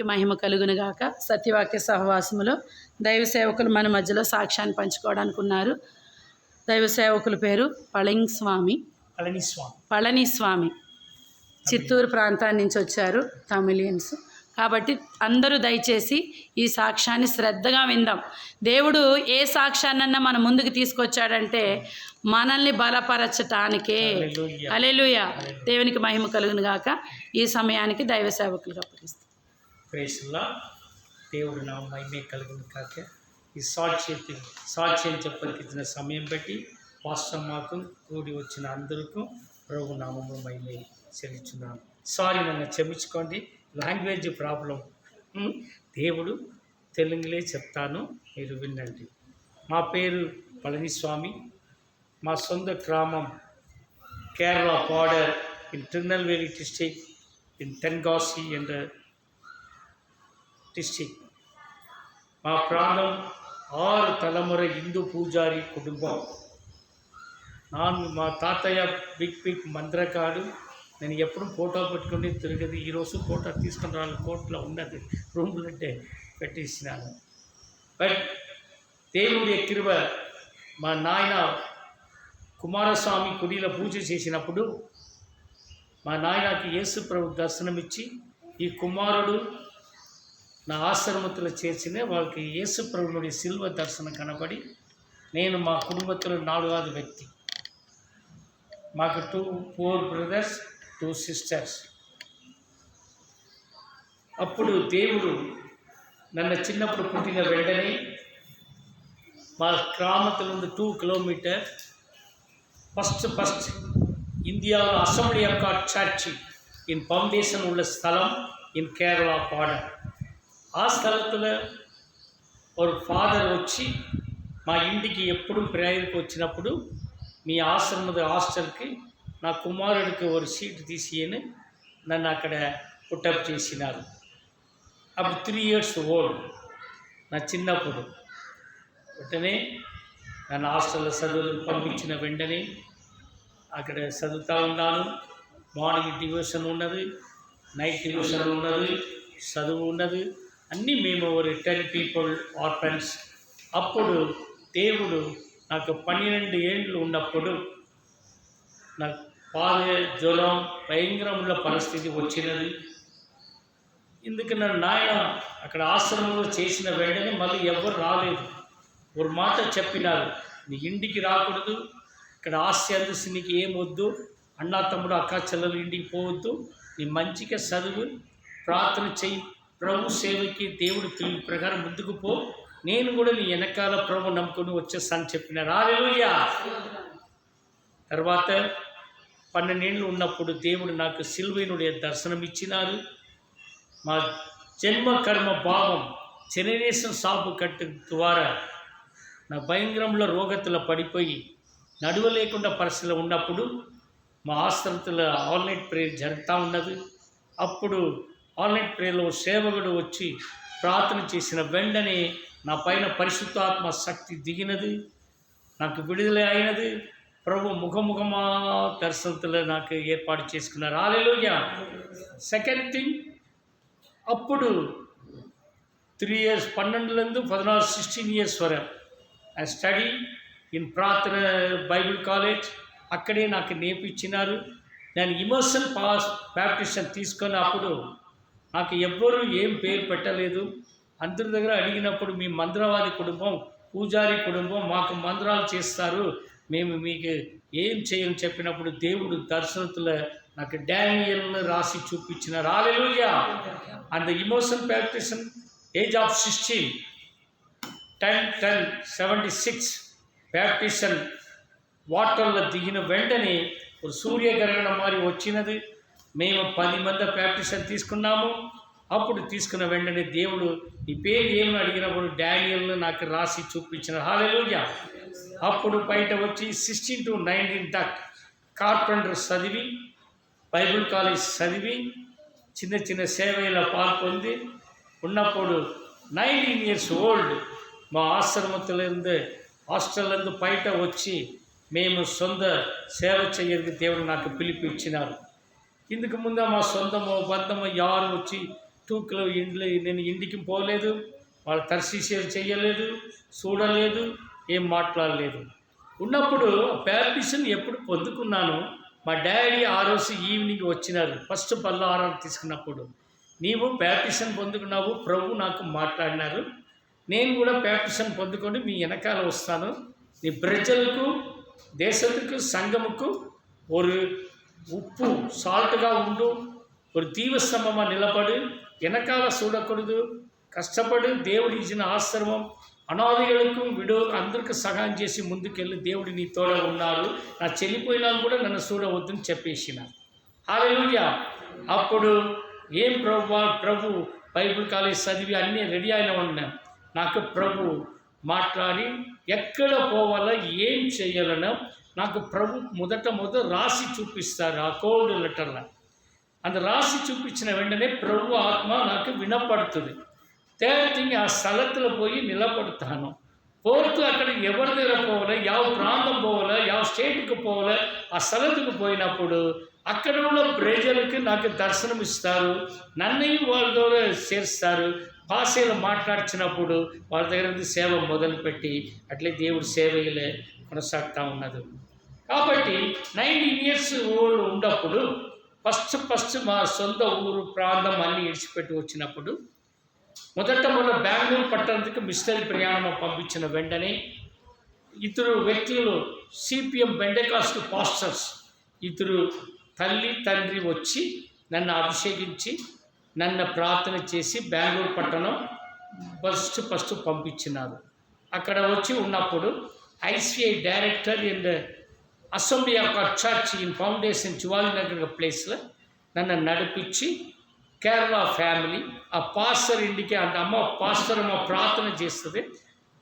నామానికి మహిమ కలుగునుగాక సత్యవాక్య సహవాసములో దైవ సేవకులు మన మధ్యలో సాక్ష్యాన్ని పంచుకోవడానికి ఉన్నారు. దైవ సేవకుల పేరు పళంగ్ స్వామి పళనిస్వామి. పళని స్వామి చిత్తూరు ప్రాంతాన్ని నుంచి వచ్చారు తమిళియన్స్. కాబట్టి అందరూ దయచేసి ఈ సాక్ష్యాన్ని శ్రద్ధగా విందాం. దేవుడు ఏ సాక్ష్యాన్నన్నా మన ముందుకు తీసుకొచ్చాడంటే మనల్ని బలపరచటానికే. అలెలుయ దేవునికి మహిమ కలుగును గాక. ఈ సమయానికి దైవ సేవకులకు అప్పగిస్తాం. ప్రేషన్లా దేవుడు నా మహిమే కలిగిన కాక ఈ సాక్షి సాక్షి అని చెప్పలికిచ్చిన సమయం బట్టి వాస్తవం మాకు కూడి వచ్చిన అందరికీ ప్రభు నామము మహిమే చెల్లిస్తున్నాను సారీ నన్ను క్షమించుకోండి. Language problem. దేవుడు తెలుగులే చెప్తాను మీరు వినండి. మా పేరు పళనిస్వామి. మా సొంత గ్రామం Kerala border in Tirunelveli district in Tenkasi and district మా ప్రాంతం ఆరు తలముర హిందూ పూజారి కుటుంబం. నాన్న మా తాతయ్య బిగ్ బిగ్ మంత్రకాడు నేను ఎప్పుడు ఫోటో పెట్టుకుని తిరిగేది. ఈరోజు ఫోటో తీసుకుని రాను. కోట్లో ఉన్నది. రూమ్లు అంటే పెట్టేసినాను. బట్ దేవుడి కృప మా నాయన కుమారస్వామి కుడిలో పూజ చేసినప్పుడు మా నాయనకి యేసు ప్రభు దర్శనమిచ్చి ఈ కుమారుడు நான் ஆசிரமத்தில் சேர்ச்சினே வாழ்க்கை இயேசு பிரபுனுடைய சில்வ தரிசனம் கனபடி నేను మా కుటుంబంలో నాలుగవది వ్యక్తి మాకు two four brothers two sisters అప్పుడు దేవుడు నన్ను చిన్నప్పుడు పుట్టిన వెంటనే మా గ్రామത്തിൽ నుండి టూ కిలోమీటర్ ఫస్ట్ ఫస్ట్ ఇండియాలో అసెంబ్లీ యొక్క చర్చి ఇన్ ఫౌండేషన్ ఉన్న స్థలం ఇన్ కేరళ బార్డర్ ఆ ஸ்தலத்தில் ఒక ఫాదర్ వచ్చి మా ఇంటికి ఎప్పుడు ప్రేయర్కి వచ్చినప్పుడు మీ ఆశ్రమద హాస్టల్కి నా కుమారుడికి ఒక సీటు తీసియని నన్ను అక్కడ పుట్టప్ చేసినారు. అప్పుడు త్రీ ఇయర్స్ ఓల్డ్ నా చిన్నప్పుడు. వెంటనే నన్ను హాస్టల్లో చదువులు పంపించిన వెంటనే అక్కడ చదువుతూ ఉన్నాను. మార్నింగ్ డివోషన్ ఉన్నది నైట్ డివోషన్ ఉన్నది చదువు ఉన్నది. అన్నీ మేము ఒక టెన్ పీపుల్ ఆర్ఫన్స్ అప్పుడు దేవుడు నాకు పన్నెండు ఏళ్ళు ఉన్నప్పుడు నాకు పాలే జ్వరం భయంకరముల పరిస్థితి వచ్చినది. ఇందుకు నన్ను నాయన అక్కడ ఆశ్రమంలో చేసిన వెంటనే మళ్ళీ ఎవరు రాలేదు. ఒక మాట చెప్పినారు నీ ఇంటికి రాకూడదు ఇక్కడ ఆస్తి అందిస్తే నీకు ఏమొద్దు వద్దు అన్నా తమ్ముడు అక్క చెల్లెలు ఇంటికి పోవద్దు నీ మంచిగా చదువు ప్రార్థన చెయ్యి ప్రభు సేవకి దేవుడు పిలుపు ప్రకారం ముందుకు పో. నేను కూడా నీ వెనకాల ప్రభు నమ్ముకొని వచ్చేస్తాను చెప్పిన రాలేలుయా తర్వాత పన్నెండేళ్ళు ఉన్నప్పుడు దేవుడు నాకు సిల్వైనుడే దర్శనం ఇచ్చినారు. మా జన్మ కర్మ భావం జనరేషన్ సాపు కట్టు ద్వారా నా భయంకరంలో రోగతుల పడిపోయి నడువ లేకుండా పరిస్థితులు ఉన్నప్పుడు మా ఆశ్రమతుల ఆన్లైన్ ప్రేయర్ జరుగుతూ ఉన్నది. అప్పుడు ఆన్లైన్ ప్రేయర్లో సేవకుడు వచ్చి ప్రార్థన చేసిన వెంటనే నా పైన పరిశుద్ధాత్మ శక్తి దిగినది నాకు విడుదల అయినది. ప్రభు ముఖముఖమా దర్శనతులు నాకు ఏర్పాటు చేసుకున్నారు. ఆలెలుగా సెకండ్ థింగ్ అప్పుడు త్రీ ఇయర్స్ పన్నెండులందు పద్నాలుగు సిక్స్టీన్ ఇయర్స్ వరకు ఐ స్టడీ ఇన్ ప్రార్థన బైబిల్ కాలేజ్ అక్కడే నాకు నేర్పించినారు. నేను ఇమోషన్ పాస్ బ్యాప్టిషన్ తీసుకున్న అప్పుడు నాకు ఎవ్వరూ ఏం పేరు పెట్టలేదు. అందరి దగ్గర అడిగినప్పుడు మీ మంత్రవాది కుటుంబం పూజారి కుటుంబం మాకు మంత్రాలు చేస్తారు. మేము మీకు ఏం చేయని చెప్పినప్పుడు దేవుడు దర్శనతుల నాకు డానియల్ని రాసి చూపించిన రాలేలుగా and the emotion ప్రాక్టీషన్ age of sixteen ten ten seventy six ప్రాక్టీషన్ వాటర్లో దిగిన వెంటనే ఒక సూర్యగ్రహణం మారి వచ్చినది. మేము పది మంది బ్యాప్టిషన్ తీసుకున్నాము. అప్పుడు తీసుకున్న వెంటనే దేవుడు ఈ పేరు ఏమని అడిగినప్పుడు డానియల్ను నాకు రాసి చూపించిన హాలెలుగా అప్పుడు బయట వచ్చి సిక్స్టీన్ టు నైన్టీన్ దాక్ కార్పెంటర్ చదివి బైబిల్ కాలేజ్ చదివి చిన్న చిన్న సేవలో పాల్పొంది ఉన్నప్పుడు నైన్టీన్ ఇయర్స్ ఓల్డ్ మా ఆశ్రమతులందు హాస్టల్లందు బయట వచ్చి మేము సొంత సేవ చేయడానికి దేవుడు నాకు పిలిపి ఇచ్చినారు ఇందుకు ముందు మా సొంతమో బద్దమో ఎవరు వచ్చి తూకులు ఇండ్లు నేను ఇంటికి పోలేదు. వాళ్ళు తర్శీసేలు చేయలేదు చూడలేదు ఏం మాట్లాడలేదు. ఉన్నప్పుడు ప్యాపిషన్ ఎప్పుడు పొందుకున్నాను. మా డాడీ ఆ రోజు ఈవినింగ్ వచ్చినారు. ఫస్ట్ పల్లహారం తీసుకున్నప్పుడు. నీవు పర్మిషన్ పొందుకున్నావు ప్రభు నాకు మాట్లాడినారు. నేను కూడా ప్యాపిషన్ పొందుకొని మీ వెనకాల వస్తాను. నీ ప్రజలకు దేశతుకు సంఘముకు ఒక ఉప్పు సాల్ట్గా ఉండు ஒரு దీవస్తంభమా నిలబడు వెనకాల చూడకూడదు కష్టపడి దేవుడు ఇచ్చిన ఆశ్రమం అనాథులకు విడోలకు అందరికీ సహాయం చేసి ముందుకెళ్ళి దేవుడు నీ తోడ ఉన్నారు. నా చెల్లిపోయినా కూడా నన్ను చూడవద్దని చెప్పేసిన. హాలూయ అప్పుడు ఏం ప్రభు ప్రభు బైబిల్ కాలేజ్ చదివి అన్నీ రెడీ అయిన ఉన్నా నాకు ప్రభు మాట్లాడి ఎక్కడ పోవాలో ఏం చేయాలనో నాకు ప్రభు మొదట మొదట రాసి చూపిస్తారు ఆ కోల్డ్ లెటర్లో. అంత రాసి చూపించిన వెంటనే ప్రభు ఆత్మ నాకు వినపడుతుంది. థర్డ్ ఆ స్థలத்துல పోయి నిలబడతాను. పోరుతూ అక్కడ ఎవరి దగ్గర పోవాలా? యావ ప్రాంతం పోవాలా? యావ స్టేట్కి పోవాలా? ఆ స్థలతుకు పోయినప్పుడు అక్కడ ఉన్న ప్రజలకు నాకు దర్శనం ఇస్తారు. నన్నయ్య వాళ్ళ ద్వారా చేస్తారు భాషలు మాట్లాడిచినప్పుడు వాళ్ళ దగ్గర సేవ మొదలుపెట్టి అట్లే దేవుడి సేవలే కొనసాగుతూ ఉన్నది. కాబట్టి నైన్టీన్ ఇయర్స్ ఓల్డ్ ఉన్నప్పుడు ఫస్ట్ ఫస్ట్ మా సొంత ఊరు ప్రాంతం అన్ని ఇడిచిపెట్టి వచ్చినప్పుడు మొదట మన బెంగళూరు పట్టణానికి మిస్టరీ ప్రయాణం పంపించిన వెంటనే ఇద్దరు వ్యక్తులు సిపిఎం బెండకాస్ట్ పాస్టర్స్ ఇద్దరు తల్లి తండ్రి వచ్చి నన్ను అభిషేకించి నన్ను ప్రార్థన చేసి బెంగళూరు పట్టణం ఫస్ట్ ఫస్ట్ పంపించినారు. అక్కడ వచ్చి ఉన్నప్పుడు ICI director and assembly of church in foundation జువాలినగర్ ప్లేస్లో నన్ను నడిపించి కేరళ ఫ్యామిలీ ఆ పాస్టర్ ఇంటికి అంటే అమ్మ పాస్టర్ అమ్మ ప్రార్థన చేస్తుంది.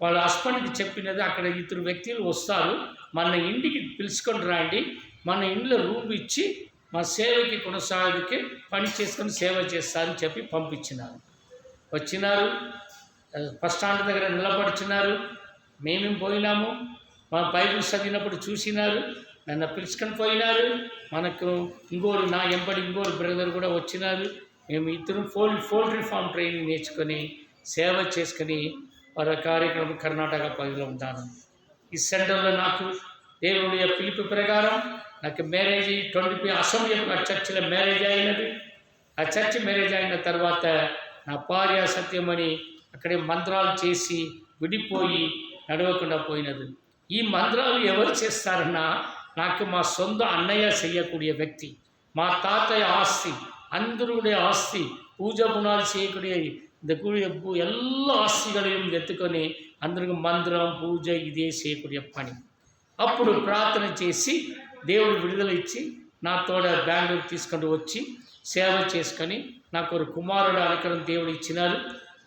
వాళ్ళ హస్బెండ్కి చెప్పినది అక్కడ ఇద్దరు వ్యక్తులు వస్తారు. మన ఇంటికి పిలుచుకొని రండి. మన ఇంట్లో రూమ్ ఇచ్చి మా సేవకి కొనసాగుకి పని చేసుకొని సేవ చేస్తారని చెప్పి పంపించినారు. వచ్చినారు. బస్ స్టాండ్ దగ్గర నిలబడిచినారు. మేమేం పోయినాము? మా బైబిల్ చదివినప్పుడు చూసినారు నన్ను పిలుచుకొని పోయినారు మనకు ఇంకోరు నా ఎంబడి ఇంకోరు బ్రదర్ కూడా వచ్చినారు. మేము ఇద్దరం ఫోల్ పోల్ట్రీ ఫామ్ ట్రైనింగ్ నేర్చుకొని సేవ చేసుకొని వారి కార్యక్రమం కర్ణాటక పదిలో ఉంటాను. ఈ సెంటర్లో నాకు దేవుడి పిలుపు ప్రకారం నాకు మ్యారేజ్ ట్వంటీ అసెంబ్లీ చర్చిలో మ్యారేజ్ అయినది. ఆ చర్చ్ మ్యారేజ్ అయిన తర్వాత నా భార్య సత్యమని అక్కడే మంత్రాలు చేసి విడిపోయి నడవకుండా పోయినది. ఈ మంత్రాలు ఎవరు చేస్తారన్నా నాకు మా సొంత అన్నయ్య చేయకూడే వ్యక్తి మా తాతయ్య ఆస్తి అందరుடைய ఆస్తి పూజ పునాది చేయக்கூடிய ఎల్ల ఆస్తిగా ఎత్తుకొని అందరికి మంత్రం పూజ ఇదే చేయకూడే పని. అప్పుడు ప్రార్థన చేసి దేవుడు విడుదల ఇచ్చి నా తోడ బెంగళూరు తీసుకొని వచ్చి సేవ చేసుకొని నాకు ఒక కుమారుడు అనకరం దేవుడు ఇచ్చినారు.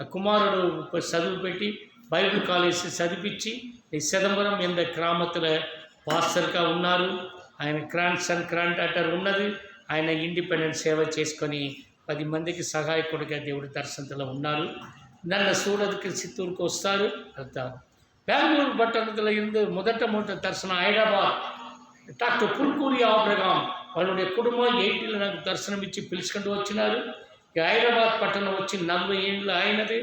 ఆ కుమారుడు చదువు పెట్టి బైబిల్ కాలేజీ చదివించి ఈ చిదంబరం ఎన్న గ్రామతుల పాస్టర్గా ఉన్నారు ఆయన క్రాంట్ సన్ క్రాంటాటర్ ఉన్నది ఆయన ఇండిపెండెంట్ సేవ చేసుకొని పది మందికి సహాయకుడిగా దేవుడి దర్శనతలో ఉన్నారు నన్ను సూరత్కి చిత్తూరుకు వస్తారు వెళ్తారు బెంగళూరు పట్టణంలో இருந்து మొదట మొదట దర్శనం హైదరాబాద్ డాక్టర్ పుల్కూరి ఆబ్రగాం వాళ్ళ కుటుంబం ఎయిటీలో నాకు దర్శనం ఇచ్చి పిలుచుకుంటూ వచ్చినారు ఇక హైదరాబాద్ పట్టణం వచ్చి నలభై ఏళ్ళు అయినది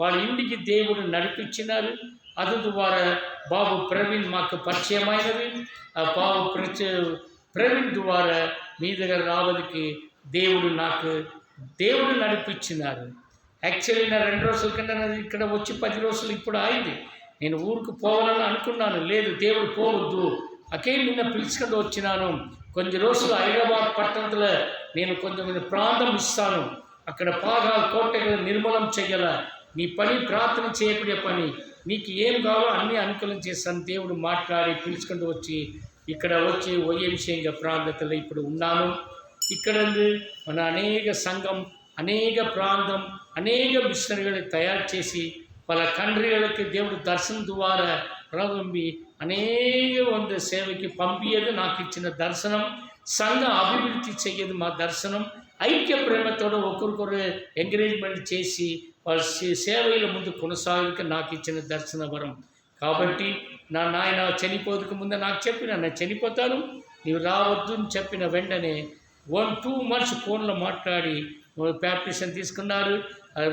వాళ్ళ ఇంటికి దేవుడు నడిపించినారు అది ద్వారా బాబు ప్రవీణ్ మాకు పరిచయమైనది ఆ బాబు ప్రవీణ్ ద్వారా మీ దగ్గర రావడానికి దేవుడు నాకు దేవుడు నడిపించినారు యాక్చువల్లీ నా రెండు రోజుల కింద ఇక్కడ వచ్చి పది రోజులు ఇప్పుడు అయింది నేను ఊరికి పోవాలని అనుకున్నాను. లేదు దేవుడు పోవద్దు. అకే నిన్న పిలుచుకొని వచ్చినాను? కొన్ని రోజులు హైదరాబాద్ పట్టణంలో నేను కొంచెం ప్రాంతం ఇస్తాను. అక్కడ పాగా కోటలు నిర్మూలం చేయగల మీ పని ప్రార్థన చేయకూడే పని. నీకు ఏం కావాలో అన్నీ అనుకూలం చేస్తాను దేవుడు మాట్లాడి పిలుచుకుంటూ వచ్చి ఇక్కడ వచ్చి ఓయంశంగా ప్రాంతంలో ఇప్పుడు ఉన్నాను. ఇక్కడ మన అనేక సంఘం అనేక ప్రాంతం అనేక మిషనరీలు తయారు చేసి పల కంట్రీలకు దేవుడు దర్శనం ద్వారా ప్రారంభి అనేక వంద సేవకి పంపియదు. నాకు ఇచ్చిన దర్శనం సంఘ అభివృద్ధి చెయ్యదు మా దర్శనం. ఐక్య ప్రేమతో ఒకరికొకరు ఎంకరేజ్మెంట్ చేసి వారి సేవలు సేవల ముందు కొనసాగక నాకు ఇచ్చిన దర్శన వరం. కాబట్టి నా నాయన చనిపోదుకు ముందు నాకు చెప్పిన నేను చనిపోతాను నీవు రావద్దు అని చెప్పిన వెంటనే వన్ టూ మంత్స్ ఫోన్లో మాట్లాడి బ్యాప్టిషన్ తీసుకున్నారు.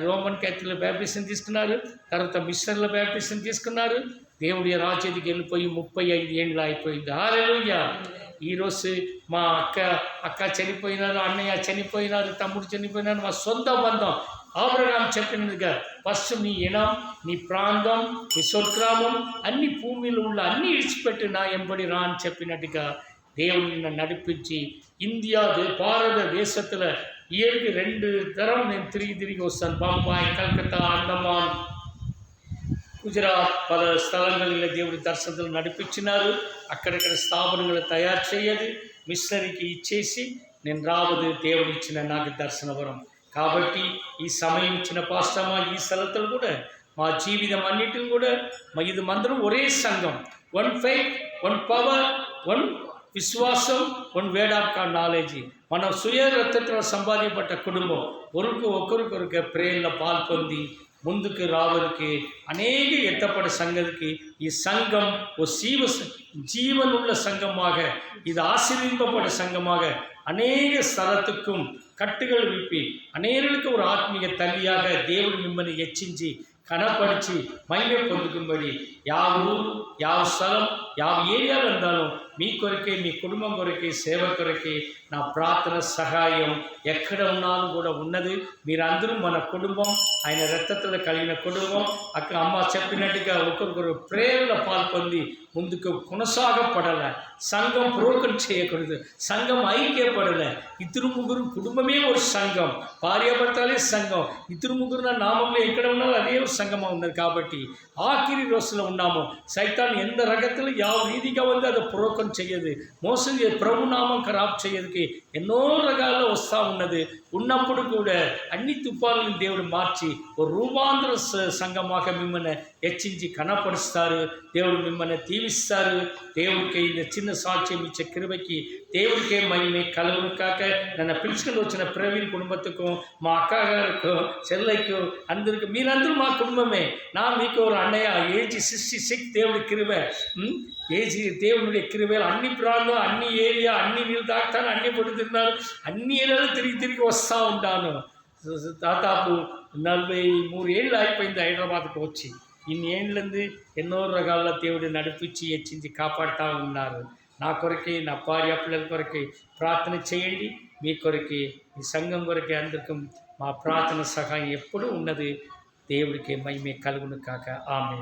రోమన్ క్యాథలిక్ బ్యాప్టిషన్ తీసుకున్నారు. తర్వాత మిషన్ల బ్యాప్టిషన్ తీసుకున్నారు. దేవుడి రాచేతికి వెళ్ళిపోయి ముప్పై ఐదు ఏళ్ళు అయిపోయింది. హాలెలూయా ఈరోజు మా అక్క అక్క చనిపోయినారు అన్నయ్య చనిపోయినారు తమ్ముడు చనిపోయినారు మా సొంత బంధం. ఆబ్రహాం చెప్పినట్టుగా ఫస్ట్ నీ ఇనం నీ ప్రాంతం నీ స్వగ్రామం అన్ని భూమిలో ఉన్న అన్ని ఇడిచిపెట్టి నా ఎంబడి రా అని చెప్పినట్టుగా దేవుని నడిపించి ఇండియా భారతదేశத்தில் ஏழு ரெண்டு தரம் నేను తిరిగి తిరిగి వస్తాను బాంబాయి కల్కత్తా అండమాన్ గుజరాత్ పల స్థలంలో దేవుడి దర్శనలు నడిపించినారు అక్కడక్కడ స్థాపనలు తయారు చేయదు మిషనరీకి ఇచ్చేసి నేను రావద్దు దేవుడు ఇచ్చిన నాకు దర్శనవరం కాబట్టి ఈ సమయం ఇచ్చిన పాస్తమా ఈ స్థలతలు కూడా మా జీవితం అన్నిటిని కూడా మా ఇది మందరం ఒరే సంఘం one fight one power one విశ్వాసం వన్ వేడ్ ఆఫ్ కా నాలెడ్జి మన సుయ రక్తతో సంపాదింపట్ట కుటుంబం ఒకరికి ఒకరికొరికి ప్రేరణ పాల్పొంది ముందుకు రావడానికి అనేక ఎత్తపడ సంగతికి ఈ సంఘం ఓ శీవ ஜீவனுள்ள சங்கமாக இது ஆசீர்வதிக்கப்பட்ட சங்கமாக அநேக ஸ்தலத்துக்கும் கட்டுகள் விப்பி அநேகருக்கு ஒரு ஆத்மீக தள்ளியாக దేవుడు మిమ్మల్ని హెచ్చించి కనపరిచి మహిమ పొందుకుబడి యావ ఊరు యావ స్థలం యావ ఏరియాలో ఉండాలో మీ కొరకే మీ కుటుంబం కొరకే సేవ కొరకే నా ప్రార్థన సహాయం ఎక్కడ ఉన్నాను కూడా ఉన్నది మీరందరూ మన కుటుంబం ఆయన రక్తతలు కలిగిన కుటుంబం అక్కడ అమ్మ చెప్పినట్టుగా ఒకరికొకరు ప్రేరణ పాల్పొంది ముందుకు కొనసాగపడాల సంఘం పురోగం చేయకూడదు సంఘం ఐక్యపడాల ఇద్దరు ముగ్గురు కుటుంబమే ఒక సంఘం భార్యాభర్తలే సంఘం ఇద్దరు ముగ్గురు నా నామంలో ఎక్కడ ఉన్నారో అదే ఒక సంఘం ఉన్నది కాబట్టి ఆఖరి రోజులో ఉన్నాము సైతాన్ ఎంత రగతులు యావ రీతిగా ఉంది అది పురోగం చేయదు మోసం చేయదు ప్రభు నామం ఖరాబ్ చేయదుకి ఎన్నో రకాల్లో వస్తూ ఉన్నది ఉన్నప్పుడు కూడా అన్ని తుఫాలను దేవుడు మార్చి ఓ రూపాంతర స- సంఘమాక మిమ్మల్ని హెచ్చించి కనపరుస్తారు దేవుడు మిమ్మల్ని దీవిస్తారు దేవుడికి ఈ చిన్న సాక్ష్యం ఇచ్చే కృపకి దేవుడికే మహిమే కలుగును కాక నన్ను పిలుచుకుని వచ్చిన ప్రవీణ్ కుటుంబతుకు మా అక్క గారికి చెల్లెకు అందరికి మీరందరూ మా కుటుంబమే நான் మీకు ஒரு அன்னையா ஏஜி சிக்ஸ்டி சிக்ஸ் தேவனுடைய கிருபை ఏజీ దేవునుడి ఎక్కిరివేలు అన్ని ప్రాంతం అన్ని ఏరియా అన్ని నీళ్ళు తాగుతాను అన్ని పొడి తిన్నాను అన్ని ఏరియాలు తిరిగి తిరిగి వస్తూ ఉంటాను దాదాపు నలభై మూడు ఏళ్ళు అయిపోయింది హైదరాబాద్కు వచ్చి ఇన్ని ఏండ్లంది ఎన్నో రకాల దేవుడు నడిపించి హెచ్చించి కాపాడుతూ ఉన్నారు నా కొరకే నా భార్య పిల్లల కొరకే ప్రార్థన చేయండి. మీ కొరకే ఈ సంఘం కొరకే అందరికీ మా ప్రార్థన సహాయం ఎప్పుడూ ఉన్నది. దేవుడికి మహిమే కలుగును కాక. ఆమె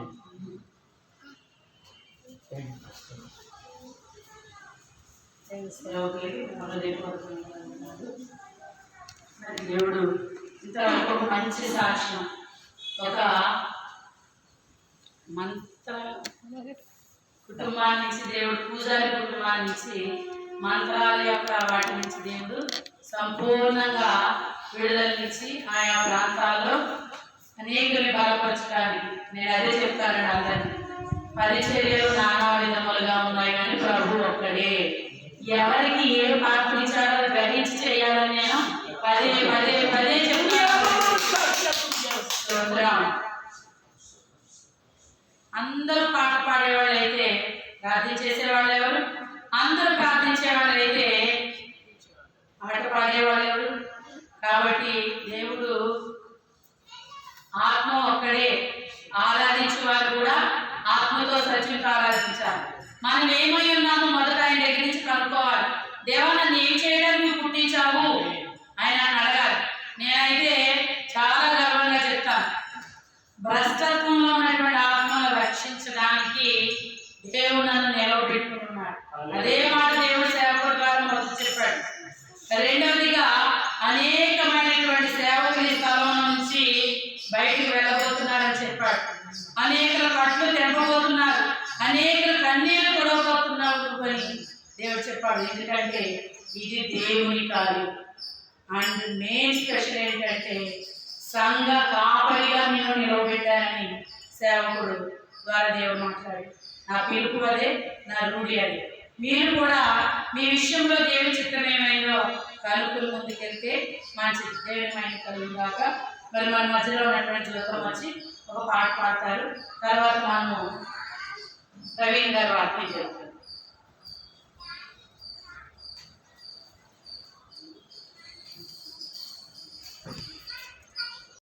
దేవుడు ఇంత ఒక మంచి సాక్ష్యం. ఒక మంత్ర కుటుంబాన్ని నుంచి దేవుడు పూజారి కుటుంబాన్ని నుంచి మంత్రాల యొక్క వాటి నుంచి దేవుడు సంపూర్ణంగా విడుదలనిచ్చి ఆయా ప్రాంతాల్లో అనేకుల్ని బలపరచడానికి నేను అదే చెప్తానండి అందరినీ. పరిచర్యలు నానా విధములుగా ఉన్నాయి కానీ ప్రభు ఒక్కడే. ఎవరికి ఏ పాత్ర ఇచ్చారో గ్రహించి చేయాలని నేను పదే పదే పదే చెప్తాను. అందరూ పాట పాడేవాళ్ళు అయితే ప్రార్థన చేసేవాళ్ళు ఎవరు? అందరూ ప్రార్థించే వాళ్ళు అయితే పాట పాడేవాళ్ళు ఎవరు? కాబట్టి దేవుడు ఆత్మ ఒక్కడే. ఆరాధించే వారు కూడా ఆత్మతో సత్యం ఆరాధించాలి. మనం ఏమై ఉన్నామో మొదట ఆయన దగ్గర నుంచి కనుక్కోవాలి. దేవా నన్ను ఏం చేయడానికి నువ్వు పుట్టించావు? ఆయన అడగాలి. నేనైతే చాలా గర్వంగా చెప్తాను. భ్రష్టత్వంలో రక్షించడానికి దేవుడు నన్ను నిలవబెట్టుకున్నాడు అదే మాట దేవుడు సేవకుల ద్వారా మొదలు చెప్పాడు. రెండవదిగా అనేకమైనటువంటి సేవకులు స్థలం నుంచి బయటికి వెళ్ళబోతున్నారని చెప్పాడు. అనేకుల పట్లు తెంపబోతున్నారు. అనేకల కన్నీరు కొడవబోతున్నారు అని దేవుడు చెప్పాడు. ఎందుకంటే ఇది దేవుని కార్యం. అండ్ మెయిన్ స్పెషల్ ఏంటంటే సంఘ కాపరిగా నేను నిలవబెట్టానని సేవకుడు ద్వారా దేవుడు మాట్లాడాడు. నా పిలుపు అదే నా రూఢి అదే మీరు కూడా మీ విషయంలో దేవుని చిత్తం ఏమైందో కలుపులు ముందుకెళ్తే మంచి దేవుని మైన కలుగుగాక మరి మన మధ్యలో ఉన్నటువంటి జ్యోతం వచ్చి ఒక పాట పాడతారు. తర్వాత మనము ప్రవీణ్ గారు వాక్యం చెప్తారు